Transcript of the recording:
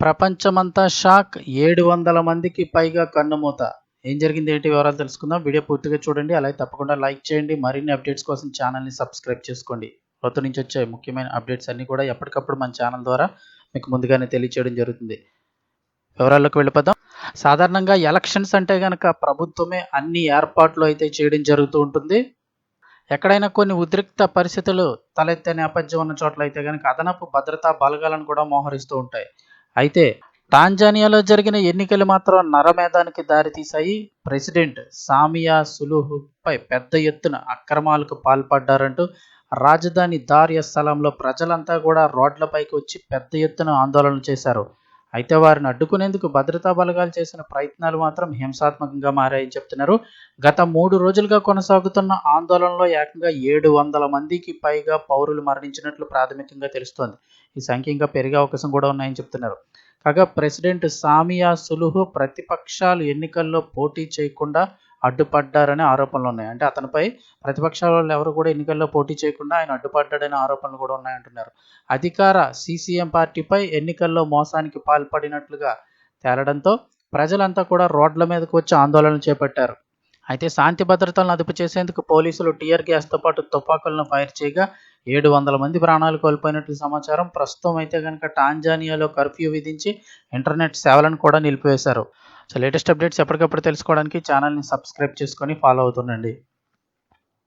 ప్రపంచమంతా షాక్. ఏడు వందల మందికి పైగా కన్నుమూత. ఏం జరిగింది ఏంటి వివరాలు తెలుసుకుందాం. వీడియో పూర్తిగా చూడండి. అలాగే తప్పకుండా లైక్ చేయండి. మరిన్ని అప్డేట్స్ కోసం ఛానల్ని సబ్స్క్రైబ్ చేసుకోండి. కొత్త నుంచి వచ్చే ముఖ్యమైన అప్డేట్స్ అన్నీ కూడా ఎప్పటికప్పుడు మన ఛానల్ ద్వారా మీకు ముందుగానే తెలియచేయడం జరుగుతుంది. వివరాల్లోకి వెళ్ళిపోదాం. సాధారణంగా ఎలక్షన్స్ అంటే కనుక ప్రభుత్వమే అన్ని ఏర్పాట్లు అయితే చేయడం జరుగుతూ ఉంటుంది. ఎక్కడైనా కొన్ని ఉద్రిక్త పరిస్థితులు తలెత్తే నేపథ్యం ఉన్న చోట్ల అయితే కనుక అదనపు భద్రతా బలగాలను కూడా మోహరిస్తూ ఉంటాయి. అయితే టాంజానియాలో జరిగిన ఎన్నికలు మాత్రం నరమేధానికి దారితీశాయి. ప్రెసిడెంట్ సామియా సులుహుపై పెద్ద ఎత్తున అక్రమాలకు పాల్పడ్డారంటూ రాజధాని దార్య స్థలంలో ప్రజలంతా కూడా రోడ్లపైకి వచ్చి పెద్ద ఎత్తున ఆందోళన చేశారు. అయితే వారిని అడ్డుకునేందుకు భద్రతా బలగాలు చేసిన ప్రయత్నాలు మాత్రం హింసాత్మకంగా మారాయని చెప్తున్నారు. గత మూడు రోజులుగా కొనసాగుతున్న ఆందోళనలో ఏకంగా ఏడు వందల మందికి పైగా పౌరులు మరణించినట్లు ప్రాథమికంగా తెలుస్తోంది. ఈ సంఖ్య ఇంకా పెరిగే అవకాశం కూడా ఉన్నాయని చెప్తున్నారు. కాగా ప్రెసిడెంట్ సామియా సులుహు ప్రతిపక్షాలు ఎన్నికల్లో పోటీ చేయకుండా అడ్డుపడ్డారనే ఆరోపణలు ఉన్నాయి. అంటే అతనిపై ప్రతిపక్షాల వాళ్ళు ఎవరు కూడా ఎన్నికల్లో పోటీ చేయకుండా ఆయన అడ్డుపడ్డాడనే ఆరోపణలు కూడా ఉన్నాయంటున్నారు. అధికార సీసీఎం పార్టీపై ఎన్నికల్లో మోసానికి పాల్పడినట్లుగా తేలడంతో ప్రజలంతా కూడా రోడ్ల మీదకు వచ్చి ఆందోళన చేపట్టారు. అయితే శాంతి భద్రతలను అదుపు చేసేందుకు పోలీసులు టీఆర్ గ్యాస్తో పాటు తుపాకులను ఫైర్ చేయగా ఏడు వందల మంది ప్రాణాలు కోల్పోయినట్లు సమాచారం. ప్రస్తుతం అయితే కనుక టాంజానియాలో కర్ఫ్యూ విధించి ఇంటర్నెట్ సేవలను కూడా నిలిపివేశారు. సో లేటెస్ట్ అప్డేట్స్ ఎప్పటికప్పుడు తెలుసుకోవడానికి ఛానల్ని సబ్స్క్రైబ్ చేసుకొని ఫాలో అవుతుండండి.